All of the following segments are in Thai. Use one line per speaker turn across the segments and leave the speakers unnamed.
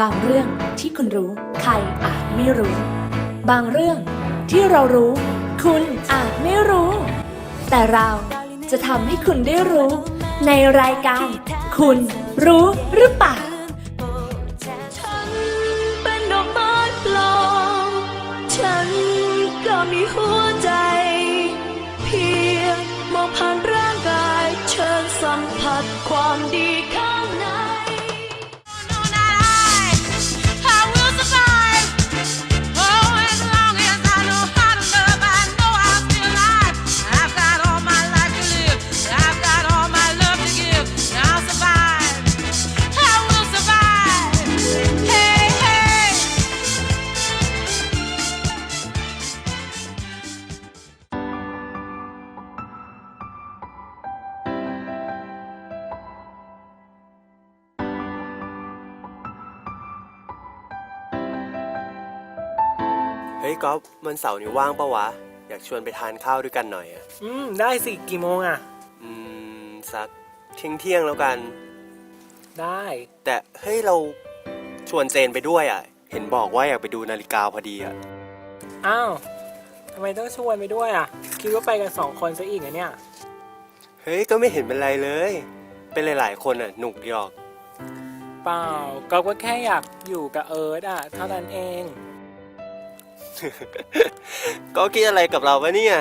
บางเรื่องที่คุณรู้ ใครอาจไม่รู้ บางเรื่องที่เรารู้ คุณอาจไม่รู้ แต่เราจะทำให้คุณได้รู้ ในรายการ คุณรู้หรือเปล่า
ฉันเป็นดอกไม้ปลอมฉันก็มีหัวใจ เพียงมองผ่านร่างกาย เชิญสัมผัสความดีข้า
ฮ้ยก๊อฟมันเสาร์นี้ว่างปะวะ อยากชวนไปทานข้าวด้วยกันหน่อยอะ
อืม ได้สิ กี่โมงอะ
อืม สักเที่ยงเที่ยงๆแล้วกัน
ได้
แต่เฮ้ยเราชวนเจนไปด้วยอะเห็นบอกว่าอยากไปดูนาฬิกาพอดีอะ
อ้าวทำไมต้องชวนไปด้วยอะ คิดว่าไปกันสองคนซะอีกอะเนี่ย
เฮ้ยก็ไม่เห็นเป็นไรเลย เป็นหลายๆคนอะหนุกดีออก
เปล่าก็ก็แค่อยากอยู่กับเอิร์ธอะ เท่านั้นเอง
ก็คิดอะไรกับเราวะเนี่ย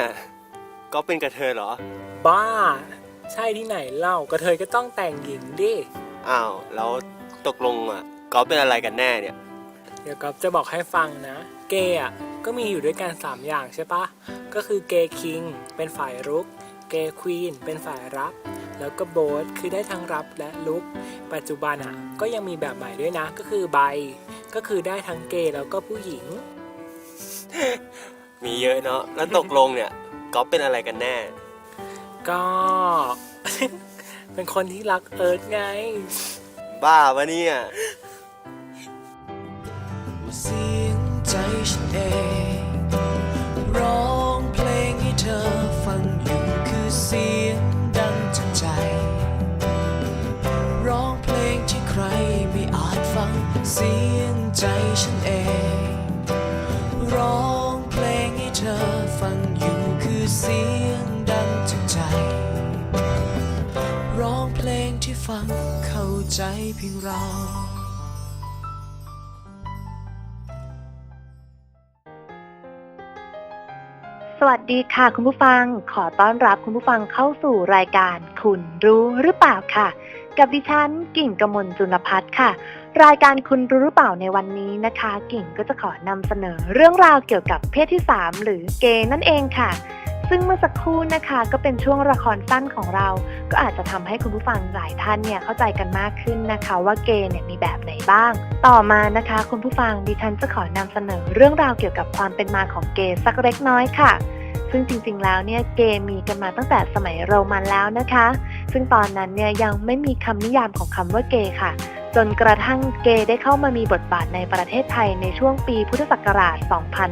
ก็เป็นกระเทยเหรอ
บ้า ใช่ที่ไหนเล่ากระเทยก็ต้องแต่งหญิงดิ
อ้าวแล้วตกลงอะก็เป็นอะไรกันแน่เนี่ย
เดี๋ยวก๊อฟจะบอกให้ฟังนะ เกย์อะก็มีอยู่ด้วยกัน 3 อย่างใช่ปะ ก็คือเกย์คิงเป็นฝ่ายรุก เกย์ควีนเป็นฝ่ายรับ แล้วก็โบสคือได้ทั้งรับและลุก ปัจจุบันอะก็ยังมีแบบใหม่ด้วยนะ ก็คือไบก็คือได้ทั้งเกย์แล้วก็ผู้หญิง
มีเยอะเนาะแล้วตกลงเนี่ยก็เป็นอะไรกันแน่
ก็ เป็นคนที่รักเอิร์ธไง
บ้าวะเนี่ย
เสียงใจฉันเองร้องเพลงให้เธอฟังอยู่คือเสียงดังจากใจ ร้องเพลงที่ใครไม่อาจฟังเสียง เสียงดังจากใจ ร้องเพลงที่ฟังเข้าใจเพียงเรา
สวัสดีค่ะคุณผู้ฟัง ขอต้อนรับคุณผู้ฟังเข้าสู่รายการคุณรู้หรือเปล่าค่ะ กับดิฉันกิ่งกมลจุลพัฒน์ค่ะ รายการคุณรู้หรือเปล่าในวันนี้นะคะ กิ่งก็จะขอนำเสนอเรื่องราวเกี่ยวกับเพศที่ 3 หรือเกย์นั่นเองค่ะ ซึ่งเมื่อสักครู่นะคะก็เป็นช่วงละครสั้นของเรา ก็อาจจะทำให้คุณผู้ฟังหลายท่านเนี่ยเข้าใจกันมากขึ้นนะคะ ว่าเกย์เนี่ยมีแบบไหนบ้าง ต่อมานะคะคุณผู้ฟังดิฉันจะขอนำเสนอเรื่องราวเกี่ยวกับความเป็นมาของเกย์สักเล็กน้อยค่ะ ซึ่งจริงๆแล้วเนี่ยเกย์มีกันมาตั้งแต่สมัยโรมันแล้วนะคะ ซึ่งตอนนั้นเนี่ยยังไม่มีคำนิยามของคำว่าเกย์ค่ะ จนกระทั่งเกย์ได้เข้ามามีบทบาทในประเทศไทยในช่วงปีพุทธศักราช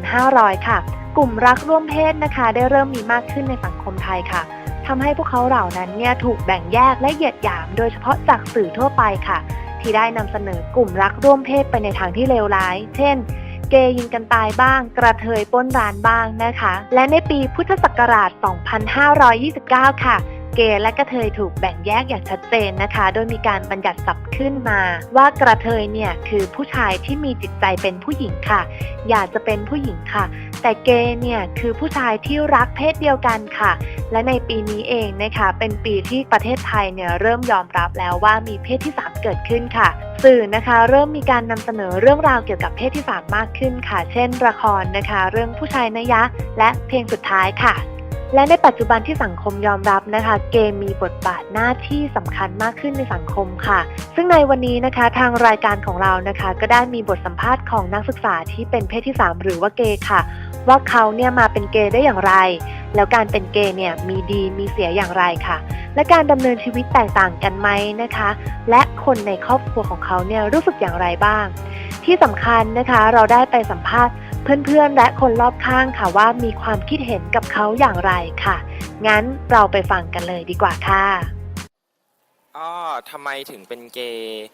2500 ค่ะ กลุ่มรักร่วมเพศนะคะ ได้เริ่มมีมากขึ้นในสังคมไทยค่ะทำให้พวกเขาเหล่านั้นเนี่ยถูกแบ่งแยกและเหยียดหยาม โดยเฉพาะจากสื่อทั่วไปค่ะ ที่ได้นำเสนอกลุ่มรักร่วมเพศไปในทางที่เลวร้าย เช่นเกย์ยิงกันตายบ้าง กระเทยป้นร้านบ้างนะคะ และในปีพุทธศักราช 2529 ค่ะ เกย์และกระเทยถูกแบ่งแยกอย่างชัดเจนนะคะ โดยมีการบัญญัติศัพท์ขึ้นมา ว่ากระเทยเนี่ยคือผู้ชายที่มีจิตใจเป็นผู้หญิงค่ะ อยากจะเป็นผู้หญิงค่ะ แต่เกย์เนี่ยคือผู้ชายที่รักเพศเดียวกันค่ะ และในปีนี้เองนะคะเป็นปีที่ประเทศไทยเนี่ยเริ่มยอมรับแล้วว่ามีเพศที่ 3 เกิดขึ้นค่ะสื่อนะคะเริ่มมีการนำเสนอเรื่องราวเกี่ยวกับเพศที่3มากขึ้นค่ะ เช่นละครนะคะ เรื่องผู้ชายนยะ และเพลงสุดท้ายค่ะ และในปัจจุบันที่สังคมยอมรับนะคะ เกมมีบทบาทหน้าที่สำคัญมากขึ้นในสังคมค่ะ ซึ่งในวันนี้นะคะทางรายการของเรานะคะ ก็ได้มีบทสัมภาษณ์ของนักศึกษาที่เป็นเพศที่ 3 หรือว่าเกย์ค่ะ ว่าเขาเนี่ยมาเป็นเกย์ได้อย่างไร แล้วการเป็นเกย์เนี่ยมีดีมีเสียอย่างไรค่ะ และการดำเนินชีวิตแตกต่างกันไหมนะคะ และคนในครอบครัวของเขาเนี่ยรู้สึกอย่างไรบ้าง ที่สำคัญนะคะ เราได้ไปสัมภาษณ์ เพื่อนๆและคนรอบข้างค่ะว่ามีความคิดเห็นกับเขาอย่างไรค่ะ งั้นเราไปฟังกันเลยดีกว่าค่ะ
ก็ทำไมถึงเป็นเกย์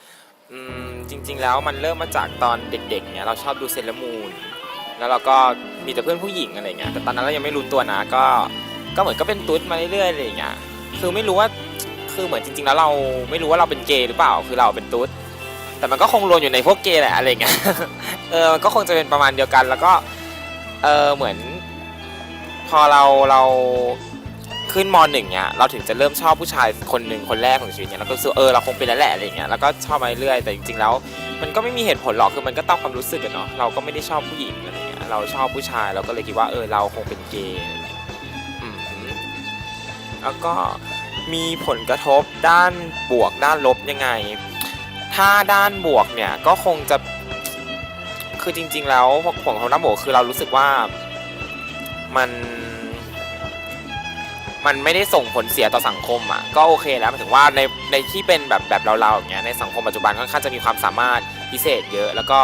อืมจริง ๆ แล้วมันเริ่มมาจากตอนเด็กๆเนี่ยเราชอบดูเซเลอรามูนแล้วเราก็มีแต่เพื่อนผู้หญิงอะไรเงี้ยแต่ตอนนั้นเรายังไม่รู้ตัวนะก็ก็เหมือนก็เป็นตุ๊ดมาเรื่อยๆอะไรเงี้ยคือไม่รู้ว่าคือเหมือนจริง ๆ แล้วเราไม่รู้ว่าเราเป็นเกย์หรือเปล่า คือเราเป็นตุ๊ดแต่มันก็คงรวมอยู่ในพวกเกย์แหละอะไรเงี้ย เออก็คงจะเป็นประมาณเดียวกัน แล้วก็เออเหมือน พอเราเราขึ้นมหนึ่งเนี่ยเราถึงจะเริ่มชอบผู้ชายคนหนึ่งคนแรกของชีวิตเนี่ยแล้วก็รู้สึกเออเราคงเป็นแล้วแหละอะไรเงี้ยแล้วก็ชอบมาเรื่อยแต่จริงๆแล้ว มันก็ไม่มีเหตุผลหรอกคือมันก็ตามความรู้สึกอะเนาะเราก็ไม่ได้ชอบผู้หญิงอะไรเงี้ยเราชอบผู้ชายเราก็เลยคิดว่าเออเราคงเป็นเกย์อืมแล้วก็มีผลกระทบด้านบวกด้านลบยังไง ถ้าด้านบวกเนี่ยก็คงจะ คือจริง ๆ แล้วผลของด้านบวกคือเรารู้สึกว่ามันมันไม่ได้ส่งผลเสียต่อสังคมอะก็โอเคแล้วหมายถึงว่าในในที่เป็นแบบแบบเราๆอย่างเงี้ยในสังคมปัจจุบันค่อนข้างจะมีความสามารถพิเศษเยอะ แล้วก็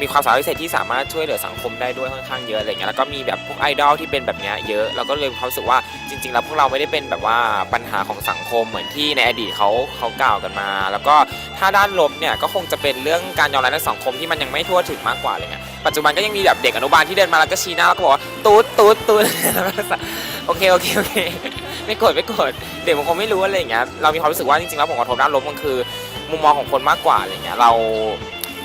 มีความสามารถพิเศษที่สามารถช่วยเหลือสังคมได้ด้วยค่อนข้างเยอะอะไรเงี้ยแล้วก็มีแบบพวกไอดอลที่เป็นแบบเนี้ยเยอะเราก็เลยมีความรู้สึกว่าจริง ๆ แล้วพวกเราไม่ได้เป็นแบบว่าปัญหาของสังคมเหมือนที่ในอดีตเขาเขากล่าวกันมา แล้วก็ ถ้าด้านลบเนี่ยก็คงจะเป็นเรื่องการยอมรับในสังคมที่มันยังไม่ทั่วถึงมากกว่าอะไรเงี้ยปัจจุบันก็ยังมีแบบเด็กอนุบาลที่เดินมาแล้วก็ชี้หน้าแล้วก็บอกว่าตูดตูดตูดโอเคโอเคโอเคไม่โกรธไม่โกรธเด็กบางคนไม่รู้อะไรอย่างเงี้ยเรามีความรู้สึกว่าจริงๆแล้วผลกระทบด้านลบมันคือ มุมมองของคนมากกว่าอะไรเงี้ยเรา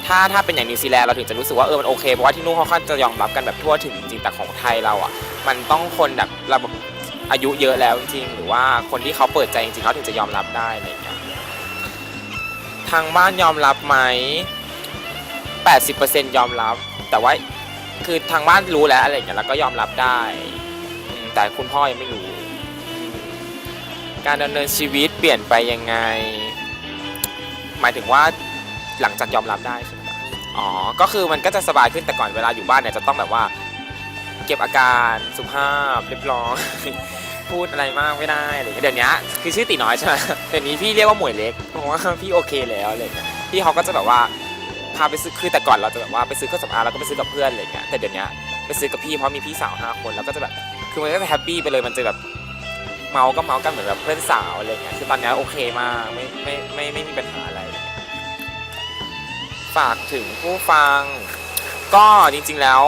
ถ้าถ้าเป็นอย่างนิวซีแลนด์เราถึงจะรู้สึกว่าเออมันโอเคเพราะว่าที่นู่นเขาค่อนจะยอมรับกันแบบทั่วถึงจริงๆแต่ของไทยเราอะมันต้องคนแบบเราแบบอายุเยอะแล้วจริงๆหรือว่าคนที่เขาเปิดใจจริงๆเขาถึงจะยอมรับได้อะไรเงี้ย ทางบ้านยอมรับไหม80%ยอมรับ แต่ว่าคือทางบ้านรู้แล้วอะไรอย่างเงี้ยแล้วก็ยอมรับได้แต่คุณพ่อยังไม่รู้ การดำเนินชีวิตเปลี่ยนไปยังไง หมายถึงว่าหลังจากยอมรับได้ใช่ไหมอ๋อ ก็คือมันก็จะสบายขึ้นแต่ก่อนเวลาอยู่บ้านเนี่ยจะต้องแบบว่า เก็บอาการสุภาพเรียบร้อย พูดอะไรมากไม่ได้อะไรอย่างเงี้ยเดี๋ยวนี้คือชื่อตีน้อยใช่ไหมเดี๋ยวนี้พี่เรียกว่าหมวยเล็กเพราะว่าพี่โอเคแล้วอะไรอย่างเงี้ยพี่เขาก็จะแบบว่าพาไปซื้อคือแต่ก่อนเราจะแบบว่าไปซื้อเครื่องสำอางแล้วก็ไปซื้อกับเพื่อนอะไรอย่างเงี้ยแต่เดี๋ยวนี้ไปซื้อกับพี่เพราะมีพี่สาวห้าคนแล้วก็จะแบบคือมันก็จะแฮปปี้ไปเลยมันจะแบบเมาก็เมากันเหมือนแบบเพื่อนสาวอะไรเงี้ยคือตอนนี้โอเคมากไม่ไม่ไม่ไม่มีปัญหาอะไร ฝากถึงผู้ฟัง ก็จริงๆแล้ว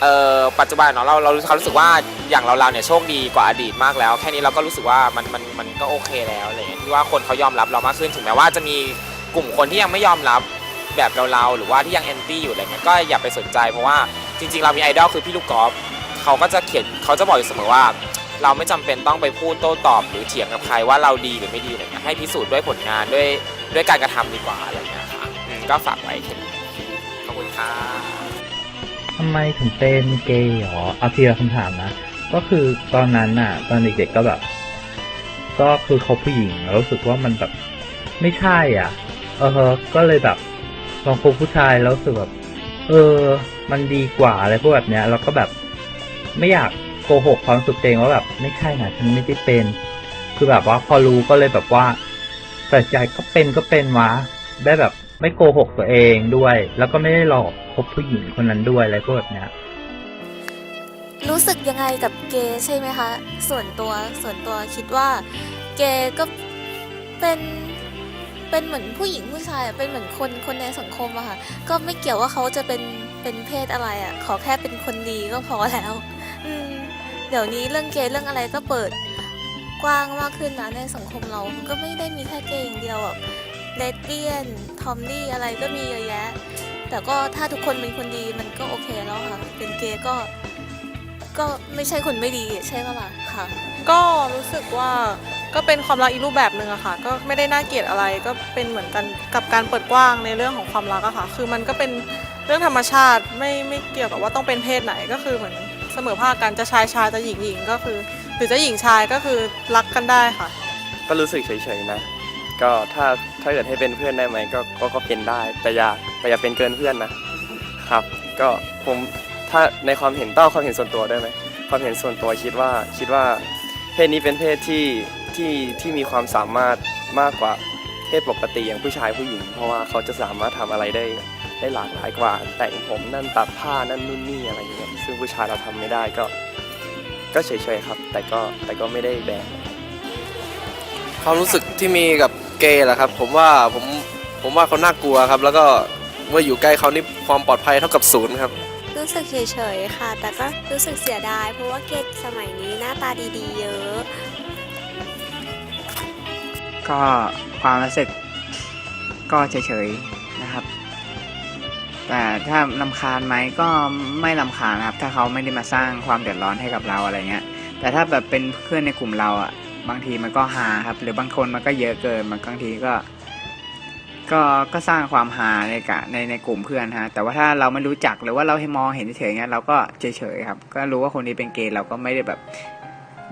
เอ่อปัจจุบันเนาะเราเรารู้เขารู้สึกว่าอย่างเราเราเนี่ยโชคดีกว่าอดีตมากแล้ว แค่นี้เราก็รู้สึกว่ามันมันมันก็โอเคแล้วอะไรเงี้ยที่ว่าคนเขายอมรับเรามากขึ้นถึงแม้ว่าจะมีกลุ่มคนที่ยังไม่ยอมรับแบบเราเราหรือว่าที่ยังแอนตี้อยู่อะไรเงี้ยก็อย่าไปสนใจเพราะว่าจริง ๆ เรามีไอดอลคือพี่ลูกกอล์ฟเขาก็จะเขียนเขาจะบอกอยู่เสมอว่า เราไม่จำเป็นต้องไปพูดโต้ตอบ หรือเถียงกับใครว่าเราดีหรือไม่ดีอะไรเงี้ยให้พิสูจน์ด้วยผลงานด้วยด้วยการกระทำดีกว่าอะไรเงี้ยค่ะก็ฝากไว้แค่นี้ขอบคุณค่ะ
ทำไมถึงเป็นเกย์หรอเอาทีละคำถามนะ ก็คือตอนนั้นน่ะ ตอนเด็กๆก็แบบ ก็คือเขาผู้หญิงแล้วรู้สึกว่ามันแบบไม่ใช่อะ เออก็เลยแบบลองคบผู้ชายแล้วรู้สึกแบบ เออ มันดีกว่าอะไรพวกแบบเนี้ย แล้วก็แบบไม่อยากโกหกความสึกตัวเองว่าแบบไม่ใช่นะฉันไม่ได้เป็น คือแบบว่าพอรู้ก็เลยแบบว่าตัดสินใจก็เป็นก็เป็นวะได้แบบไม่โกหกตัวเองด้วย แล้วก็ไม่ได้หลอก คบผู้หญิงคนนั้นด้วยอะไรพวกแบบเนี้ย
รู้สึกยังไงกับเกย์ใช่ไหมคะ ส่วนตัวส่วนตัวคิดว่าเกย์ก็เป็นเป็นเหมือนผู้หญิงผู้ชายอะเป็นเหมือนคนคนในสังคมอะค่ะ ก็ไม่เกี่ยวว่าเขาจะเป็นเป็นเพศอะไรอะขอแค่เป็นคนดีก็พอแล้วอืมเดี๋ยวนี้เรื่องเกย์เรื่องอะไรก็เปิดกว้างมากขึ้นนะในสังคมเราก็ไม่ได้มีแค่เกย์อย่างเดียวแบบเลสเบี้ยนทอมดี้อะไรก็มีเยอะแยะ แต่ก็ถ้าทุกคนเป็นคนดีมันก็โอเคแล้วค่ะ เป็นเกย์ก็ก็ไม่ใช่คนไม่ดีใช่ปะล่ะค่ะ
ก็รู้สึกว่าก็เป็นความรักอีกรูปแบบหนึ่งอะค่ะ ก็ไม่ได้น่าเกลียดอะไรก็เป็นเหมือนกันกับการเปิดกว้างในเรื่องของความรักอะค่ะ คือมันก็เป็นเรื่องธรรมชาติไม่ไม่เกี่ยวกับว่าต้องเป็นเพศไหนก็คือเหมือนเสมอภาคกันจะชายชายจะหญิงหญิงก็คือ หรือจะหญิงชายก็คือรักกันได้ค่ะ
ก็รู้สึกเฉยๆนะ ก็ถ้าถ้าเกิดให้เป็นเพื่อนได้ไหมก็ก็ก็เป็นได้แต่อย่า แต่อย่าเป็นเกินเพื่อนนะครับ ก็ผมถ้าในความเห็นต้องเอาความเห็นส่วนตัวได้ไหมความเห็นส่วนตัวคิดว่าคิดว่าเพศนี้เป็นเพศที่ที่ที่มีความสามารถมากกว่าเพศปกติอย่างผู้ชายผู้หญิง เพราะว่าเขาจะสามารถทำอะไรได้ได้หลากหลายกว่า แต่งผมนั่นตัดผ้านั่นนู่นนี่อะไรอย่างเงี้ยซึ่งผู้ชายเราทำไม่ได้ก็ ก็เฉยๆครับ แต่ก็แต่ก็ไม่ได้แบน
ความรู้สึกที่มีกับเกย์เหรอครับ ผมว่าผมผมว่าเขาน่ากลัวครับ แล้วก็ เมื่ออยู่ใกล้เขานี่ความปลอดภัยเท่ากับศูนย์ครับ
รู้สึกเฉยๆค่ะ แต่ก็รู้สึกเสียดาย เพราะว่าเกย์สมัยนี้หน้าตาดีๆ เยอะ
ก็ความรู้สึกก็เฉยๆนะครับ แต่ถ้าลำคาญไหมก็ไม่ลำคาญนะครับ ถ้าเขาไม่ได้มาสร้างความเดือดร้อนให้กับเราอะไรเงี้ย แต่ถ้าแบบเป็นเพื่อนในกลุ่มเราอะบางทีมันก็ฮาครับ หรือบางคนมันก็เยอะเกินบางทีก็ ก็ก็สร้างความฮาในกะในในกลุ่มเพื่อนฮะแต่ว่าถ้าเราไม่รู้จักหรือว่าเราให้มองเห็นเฉยๆเงี้ยเราก็เฉยๆครับ ก็รู้ว่าคนนี้เป็นเกย์เราก็ไม่ได้แบบ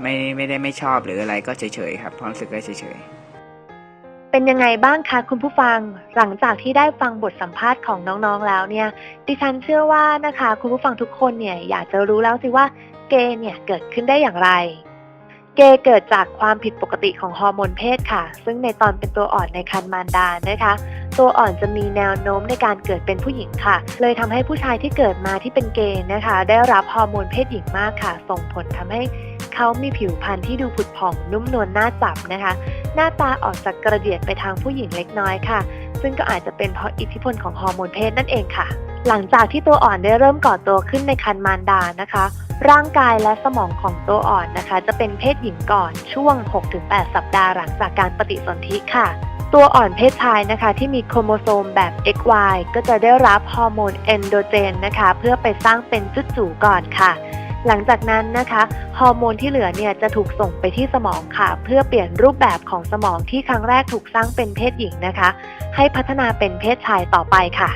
ไม่ไม่ได้ไม่ชอบหรืออะไรก็เฉยๆครับความรู้สึกก็เฉยๆ
เป็นยังไงบ้างคะคุณผู้ฟัง หลังจากที่ได้ฟังบทสัมภาษณ์ของน้องๆแล้วเนี่ย ดิฉันเชื่อว่านะคะ คุณผู้ฟังทุกคนเนี่ยอยากจะรู้แล้วสิว่าเกย์เนี่ยเกิดขึ้นได้อย่างไร เกย์เกิดจากความผิดปกติของฮอร์โมนเพศค่ะ ซึ่งในตอนเป็นตัวอ่อนในครรภ์มารดานะคะ ตัวอ่อนจะมีแนวโน้มในการเกิดเป็นผู้หญิงค่ะ เลยทำให้ผู้ชายที่เกิดมาที่เป็นเกย์นะคะ ได้รับฮอร์โมนเพศหญิงมากค่ะ ส่งผลทำให้เขามีผิวพรรณที่ดูผุดผ่องนุ่มนวลน่าจับนะคะ หน้าตาออกจากกระเดียดไปทางผู้หญิงเล็กน้อยค่ะ ซึ่งก็อาจจะเป็นเพราะอิทธิพลของฮอร์โมนเพศนั่นเองค่ะ หลังจากที่ตัวอ่อนได้เริ่มก่อตัวขึ้นในครรภ์มารดานะคะ ร่างกายและสมองของตัวอ่อนนะคะ จะเป็นเพศหญิงก่อนช่วง 6-8 สัปดาห์หลังจากการปฏิสนธิค่ะ ตัวอ่อนเพศชายนะคะ ที่มีโครโมโซมแบบ XY ก็จะได้รับฮอร์โมนเอนโดเจนนะคะ เพื่อไปสร้างเป็นจุดจู่ก่อนค่ะ หลังจากนั้นนะคะฮอร์โมนที่เหลือเนี่ยจะถูกส่งไปที่สมองค่ะ เพื่อเปลี่ยนรูปแบบของสมองที่ครั้งแรกถูกสร้างเป็นเพศหญิงนะคะ ให้พัฒนาเป็นเพศชายต่อไปค่ะ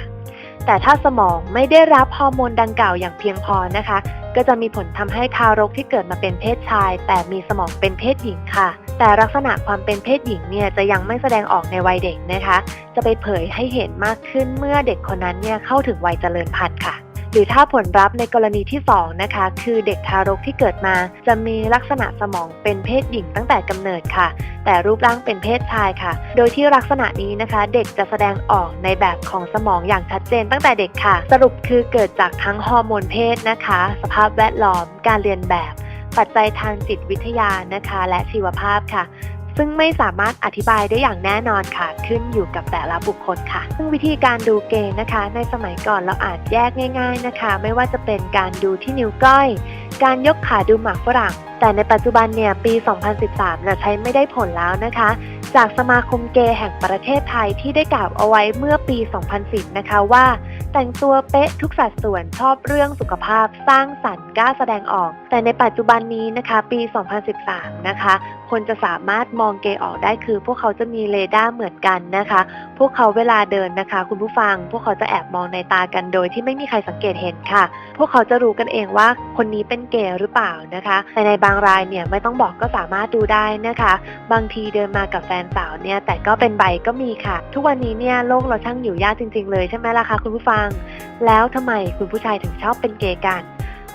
แต่ถ้าสมองไม่ได้รับฮอร์โมนดังกล่าวอย่างเพียงพอนะคะ ก็จะมีผลทำให้ทารกที่เกิดมาเป็นเพศชาย แต่มีสมองเป็นเพศหญิงค่ะ แต่ลักษณะความเป็นเพศหญิงเนี่ยจะยังไม่แสดงออกในวัยเด็กนะคะ จะไปเผยให้เห็นมากขึ้นเมื่อเด็กคนนั้นเนี่ยเข้าถึงวัยเจริญพันธุ์ค่ะ รือถ้าผลลัพธ์ในกรณีที่ 2 นะคะ คือเด็กทารกที่เกิดมา จะมีลักษณะสมองเป็นเพศหญิงตั้งแต่กำเนิดค่ะ แต่รูปร่างเป็นเพศชายค่ะ โดยที่ลักษณะนี้นะคะ เด็กจะแสดงออกในแบบของสมองอย่างชัดเจนตั้งแต่เด็กค่ะ สรุปคือเกิดจากทั้งฮอร์โมนเพศนะคะ สภาพแวดล้อม การเรียนแบบ ปัจจัยทางจิตวิทยานะคะ และชีวภาพค่ะ ซึ่งไม่สามารถอธิบายได้อย่างแน่นอนค่ะ ขึ้นอยู่กับแต่ละบุคคลค่ะ ซึ่งวิธีการดูเกย์นะคะ ในสมัยก่อนเราอาจแยกง่าย ๆนะคะ ไม่ว่าจะเป็นการดูที่นิ้วก้อย การยกขาดูหมากฝรั่ง แต่ในปัจจุบันเนี่ยปี 2013จะใช้ไม่ได้ผลแล้วนะคะ จากสมาคมเกย์แห่งประเทศไทยที่ได้กล่าวเอาไว้เมื่อปี 2010 นะคะว่า แต่งตัวเป๊ะทุกสัดส่วนชอบเรื่องสุขภาพสร้างสรรค์กล้าแสดงออก แต่ในปัจจุบันนี้นะคะปี 2013 นะคะคนจะสามารถมองเกย์ออกได้คือ พวกเขาจะมีเรดาร์เหมือนกันนะคะ พวกเขาเวลาเดินนะคะ คุณผู้ฟัง พวกเขาจะแอบมองในตากันโดยที่ไม่มีใครสังเกตเห็นค่ะ พวกเขาจะรู้กันเองว่าคนนี้เป็นเกย์หรือเปล่านะคะแต่ในบางรายเนี่ยไม่ต้องบอกก็สามารถดูได้นะคะ บางทีเดินมากับแฟนสาวเนี่ยแต่ก็เป็นใบก็มีค่ะ ทุกวันนี้เนี่ยโลกเราช่างอยู่ยากจริง ๆ เลยใช่ไหมล่ะคะคุณผู้ฟัง แล้วทำไมคุณผู้ชายถึงชอบเป็นเกย์กัน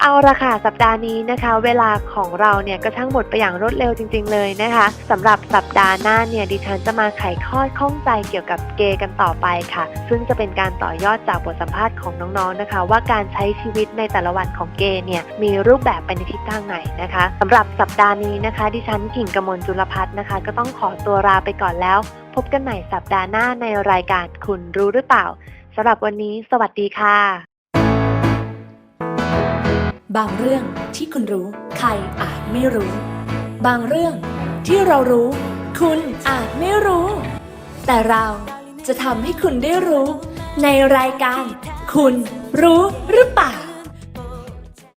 เอาละค่ะสัปดาห์นี้นะคะ เวลาของเราเนี่ยก็ช่างหมดไปอย่างรวดเร็วจริง ๆ เลยนะคะสำหรับสัปดาห์หน้าเนี่ยดิฉันจะมาไขข้อข้องใจเกี่ยวกับเกย์กันต่อไปค่ะ ซึ่งจะเป็นการต่อยอดจากบทสัมภาษณ์ของน้องๆนะคะ ว่าการใช้ชีวิตในแต่ละวันของเกย์เนี่ยมีรูปแบบไปในทิศทางไหนนะคะสำหรับสัปดาห์นี้นะคะ ดิฉันกิ่งกมลจุลพัฒน์นะคะ ก็ต้องขอตัวลาไปก่อนแล้ว พบกันใหม่สัปดาห์หน้าในรายการคุณรู้หรือเปล่าสำหรับวันนี้ สวัสดีค่ะ
บางเรื่องที่คุณรู้ใครอาจไม่รู้ บางเรื่องที่เรารู้ คุณอาจไม่รู้ แต่เราจะทำให้คุณได้รู้ ในรายการ คุณรู้หรือเปล่า